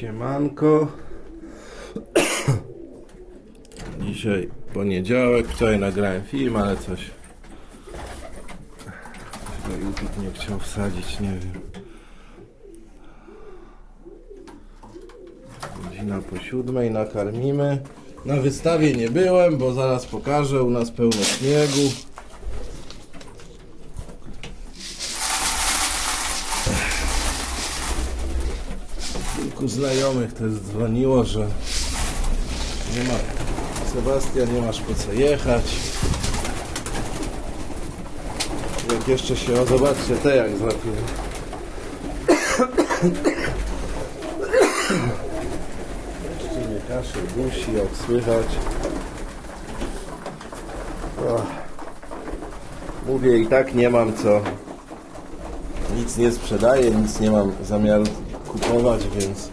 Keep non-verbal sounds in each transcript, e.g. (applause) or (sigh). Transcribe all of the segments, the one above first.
Siemanko. (clears throat) Dzisiaj poniedziałek. Wczoraj nagrałem film, ale coś. go YouTube nie chciał wsadzić, nie wiem. Godzina po siódmej nakarmimy. Na wystawie nie byłem, bo zaraz pokażę. U nas pełno śniegu. Kilku znajomych też dzwoniło, że nie ma Sebastian, nie masz po co jechać. Jak jeszcze się, o zobaczcie te jak złapię. Jeszcze mnie kaszel dusi, jak słychać. O. Mówię i tak nie mam co. Nic nie sprzedaję, nic nie mam zamiaru kupować, więc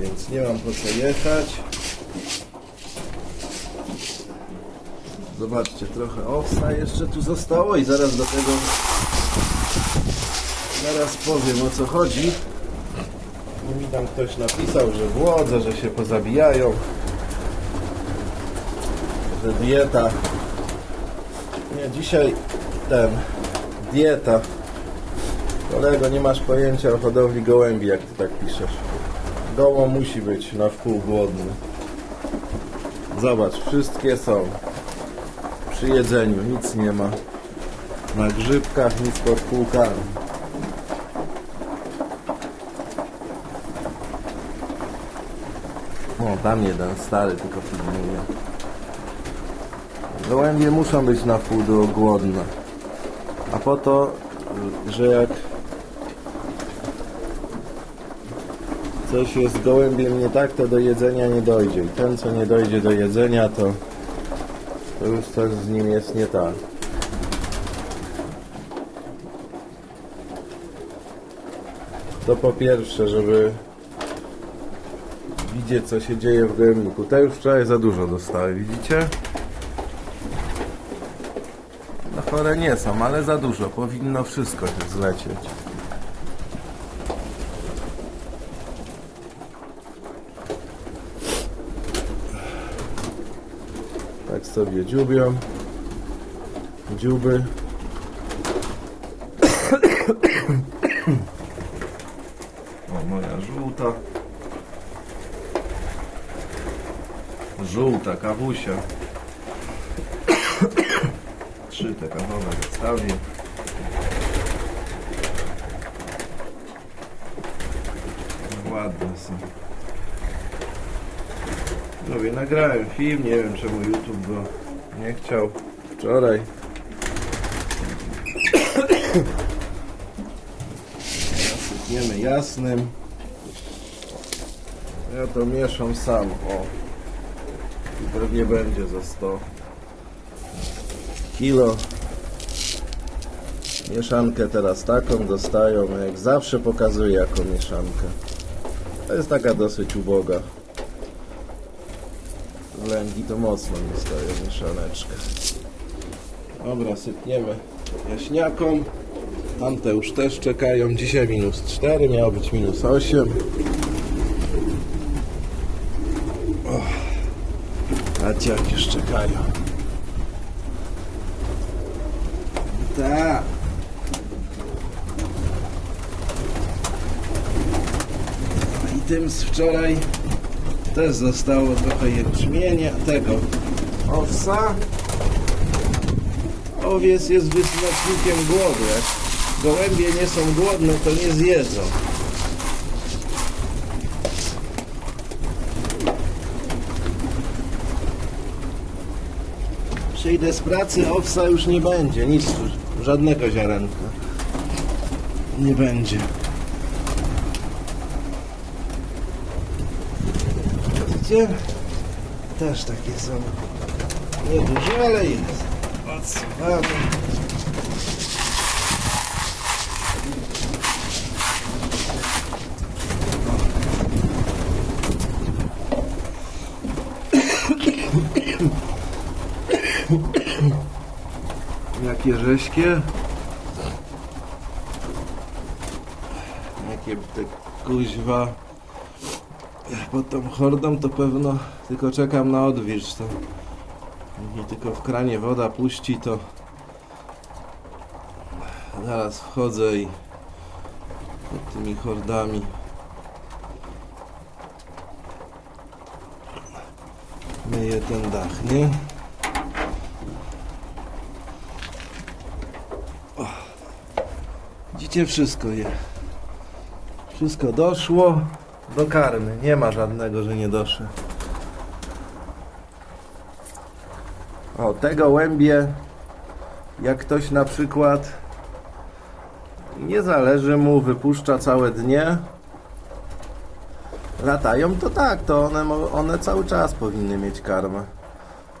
więc nie mam po co jechać. Zobaczcie, trochę owsa jeszcze tu zostało i zaraz do tego zaraz powiem o co chodzi. No mi tam ktoś napisał, że w Łodze, że się pozabijają, że dieta. Nie, dzisiaj ten, dieta. Kolego, nie masz pojęcia o hodowli gołębi, jak ty tak piszesz. Gołą musi być na wpół głodny. Zobacz, wszystkie są. Przy jedzeniu nic nie ma. Na grzybkach nic pod półkami. O, tam jeden stary tylko filmuje. Gołębie muszą być na wpół głodne. A po to, że jak coś jest z gołębiem nie tak, to do jedzenia nie dojdzie. I ten, co nie dojdzie do jedzenia, to, to już coś z nim jest nie tak. To po pierwsze, żeby widzieć, co się dzieje w gołębniku. Te już wczoraj za dużo dostały, widzicie? No chore nie są, ale za dużo. Powinno wszystko się zlecieć. Tak sobie dziubią. Dziuby. O, moja żółta. Żółta kawusia. Trzy te kawowe zostawię. Ładne są. Mówię, nagrałem film, nie wiem czemu YouTube go nie chciał wczoraj. Nasypniemy jasnym. Ja to mieszam sam, o. I pewnie będzie za 100 kilo. Mieszankę teraz taką dostają, jak zawsze pokazuję jako mieszankę. To jest taka dosyć uboga. Lęgi to mocno dostaje mieszaneczkę. Dobra, sypniemy jaśniakom. Tamte już też czekają. Dzisiaj minus 4, miało być minus 8. A dziak już czekają. Tak. I tym z wczoraj też zostało trochę jęczmienia, tego owsa. Owiec jest wyznacznikiem głodu. Jak gołębie nie są głodne, to nie zjedzą. Przyjdę z pracy, owsa już nie będzie, nic, żadnego ziarenka. Nie będzie. Widzicie? Też takie są. Nieduże, ale jest. Odsuwamy. Jakie rześkie. Jakie te kuźwa. Pod tą hordą to pewno tylko czekam na odwilż. To mi tylko w kranie woda puści, to zaraz wchodzę i pod tymi hordami myję ten dach, nie? O. Widzicie, wszystko je. Wszystko doszło do karmy. Nie ma żadnego, że nie doszło. O, te gołębie, jak ktoś na przykład nie zależy mu, wypuszcza całe dnie, latają, to tak, to one, one cały czas powinny mieć karmę.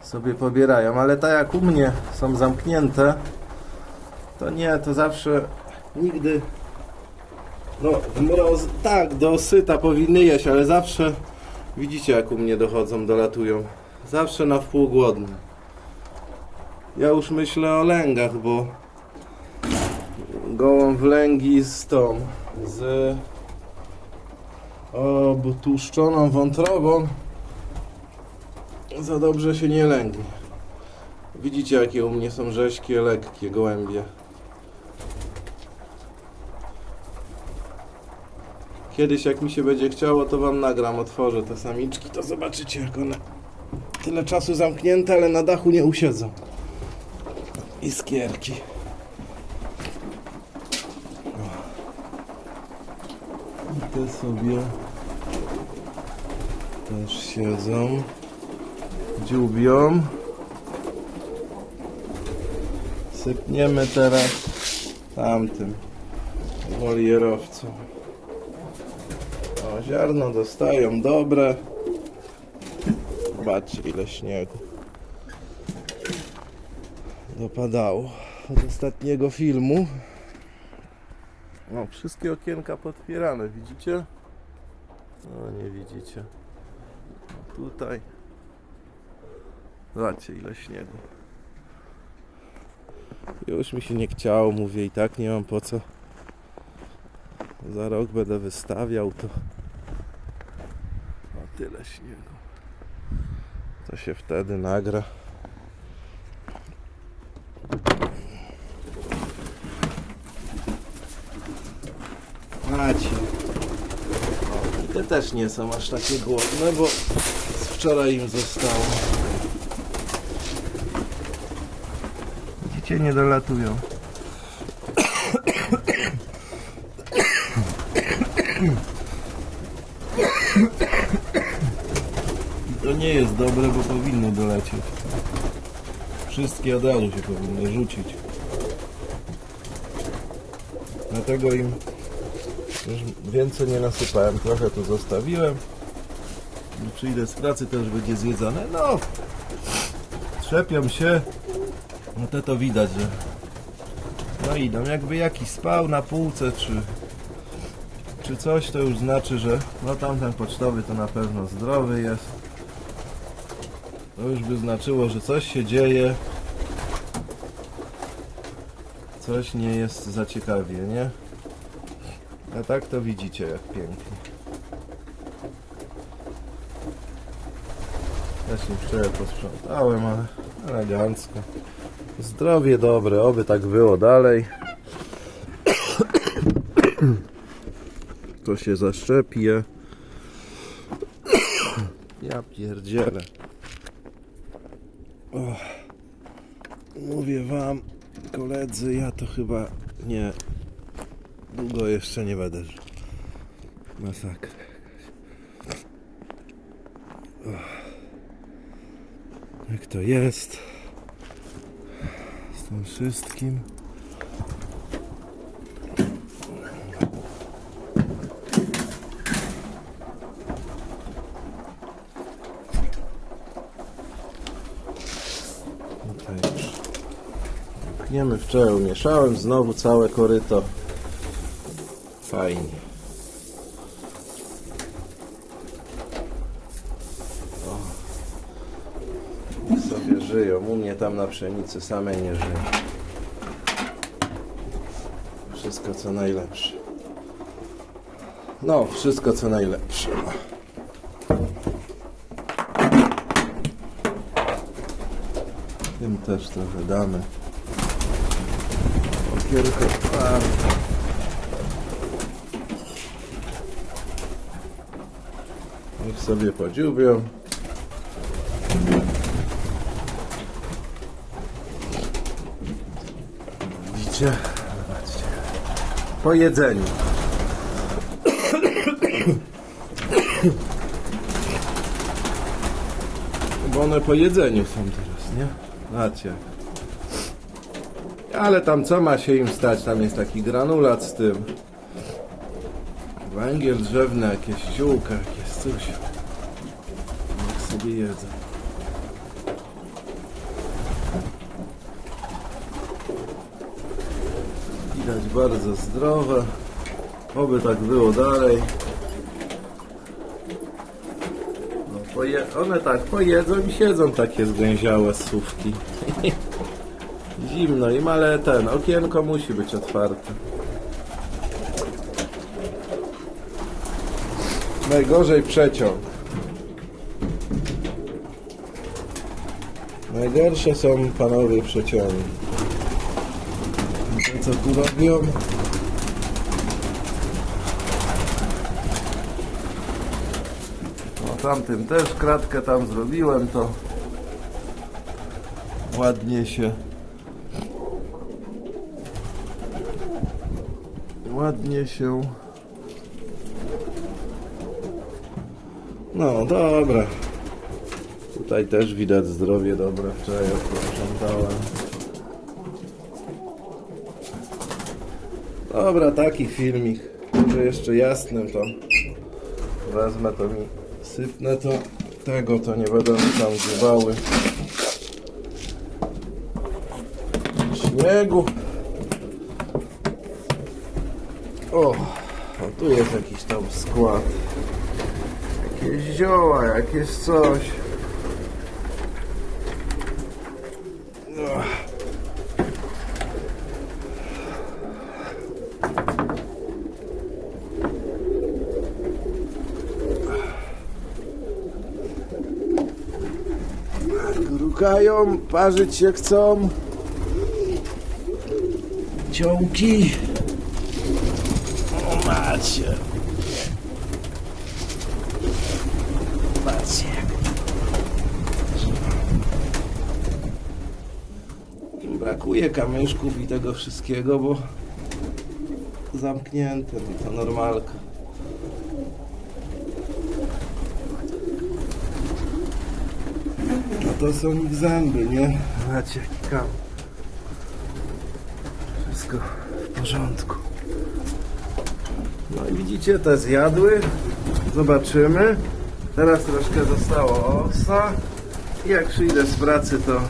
Sobie pobierają, ale tak jak u mnie są zamknięte, to nie, to zawsze nigdy no w mroz, tak, do syta powinny jeść, ale zawsze widzicie jak u mnie dochodzą, dolatują. Zawsze na wpół głodny. Ja już myślę o lęgach, bo gołą wlęgi z tą, z obtłuszczoną wątrobą za dobrze się nie lęgnie. Widzicie jakie u mnie są rzeźkie, lekkie gołębie. Kiedyś jak mi się będzie chciało, to wam nagram, otworzę te samiczki, to zobaczycie jak one tyle czasu zamknięte, ale na dachu nie usiedzą. Iskierki. I te sobie też siedzą, dziubią. Sypniemy teraz tamtym wolierowcom. Ziarno dostają dobre. Zobaczcie ile śniegu dopadało od ostatniego filmu. O, wszystkie okienka potwierane, widzicie? No nie widzicie. Tutaj. Zobaczcie ile śniegu. Już mi się nie chciało, mówię i tak nie mam po co. Za rok będę wystawiał to. Tyle śniegu. To się wtedy nagra. Macie. O, te też nie są aż takie głodne, bo z wczoraj im zostało. Widzicie, nie dolatują. I to nie jest dobre, bo powinny dolecieć. Wszystkie od razu się powinny rzucić. Dlatego im już więcej nie nasypałem, trochę tu zostawiłem. Przyjdę z pracy, to już będzie zjedzone. No, trzepią się. No te to widać, że no idą. Jakby jakiś spał na półce, czy, czy coś, to już znaczy, że no tamten pocztowy to na pewno zdrowy jest. To już by znaczyło, że coś się dzieje. Coś nie jest za ciekawie, nie? A tak to widzicie jak pięknie. Ja się wczoraj posprzątałem, ale elegancko. Zdrowie dobre, oby tak było dalej. To się zaszczepi. je. Ja pierdzielę. Mówię wam, koledzy, ja to chyba nie długo jeszcze nie będę. Masakra. Jak to jest z tym wszystkim? Tutaj już Pchniemy wczoraj, umieszałem znowu całe koryto. Fajnie. O. Sobie żyją. U mnie tam na pszenicy same nie żyją. Wszystko co najlepsze. No, wszystko co najlepsze. Tym też trochę damy. Otwarte. Niech sobie podziubią. Widzicie? Zobaczcie. Po jedzeniu. Bo one po jedzeniu są teraz, nie? Macie. Ale tam co ma się im stać? Tam jest taki granulat z tym. Węgiel drzewny, jakieś ziółka, jakieś coś. Niech sobie jedzą. Widać bardzo zdrowe. Oby tak było dalej. No. One tak pojedzą i siedzą takie zgęziałe słówki. (laughs) Zimno im, ale ten, okienko musi być otwarte. Najgorzej przeciąg. Najgorsze są panowie przeciągi. To co tu robią? No tamtym też kratkę tam zrobiłem, to ładnie się ładnie się no dobra. Tutaj też widać zdrowie dobre. Wczoraj posprzątałem dobra taki filmik. Że jeszcze jasnym to wezmę to mi sypnę to. Tego to nie będą mi tam dziewały śniegu o, o, tu jest jakiś tam skład. Jakieś zioła, jakieś coś. Ach. Rukają, parzyć się chcą. Ciołki. Macie. Patrzcie. Brakuje kamyszków i tego wszystkiego, bo zamknięte, no to normalka. No to są ich zęby, nie? Macie kam. Wszystko w porządku. No i widzicie, te zjadły. Zobaczymy. Teraz troszkę zostało owsa. I jak przyjdę z pracy, to,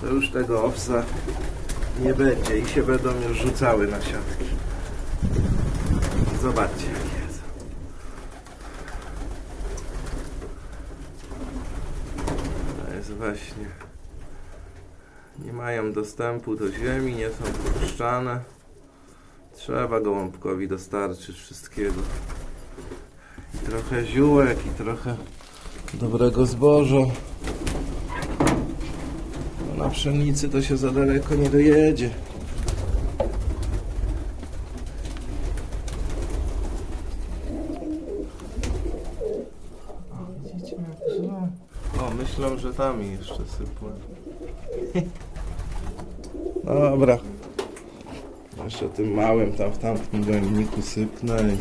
to już tego owsa nie będzie i się będą już rzucały na siatki. Zobaczcie. To jest właśnie. Nie mają dostępu do ziemi, nie są puszczane. Trzeba gołąbkowi dostarczyć wszystkiego. I trochę ziółek, i trochę dobrego zboża. No na pszenicy to się za daleko nie dojedzie. O, myślą, że tam jeszcze sypłem. (laughs) Dobra. Jeszcze tym małym tam w tamtym gojemniku sypnę i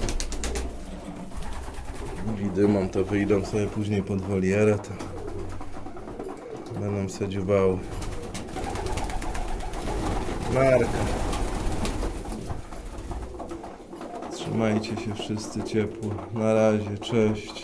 widymą to wyjdą sobie później pod wolierę to będą se dziubały. Marka. Trzymajcie się wszyscy ciepło. Na razie, cześć.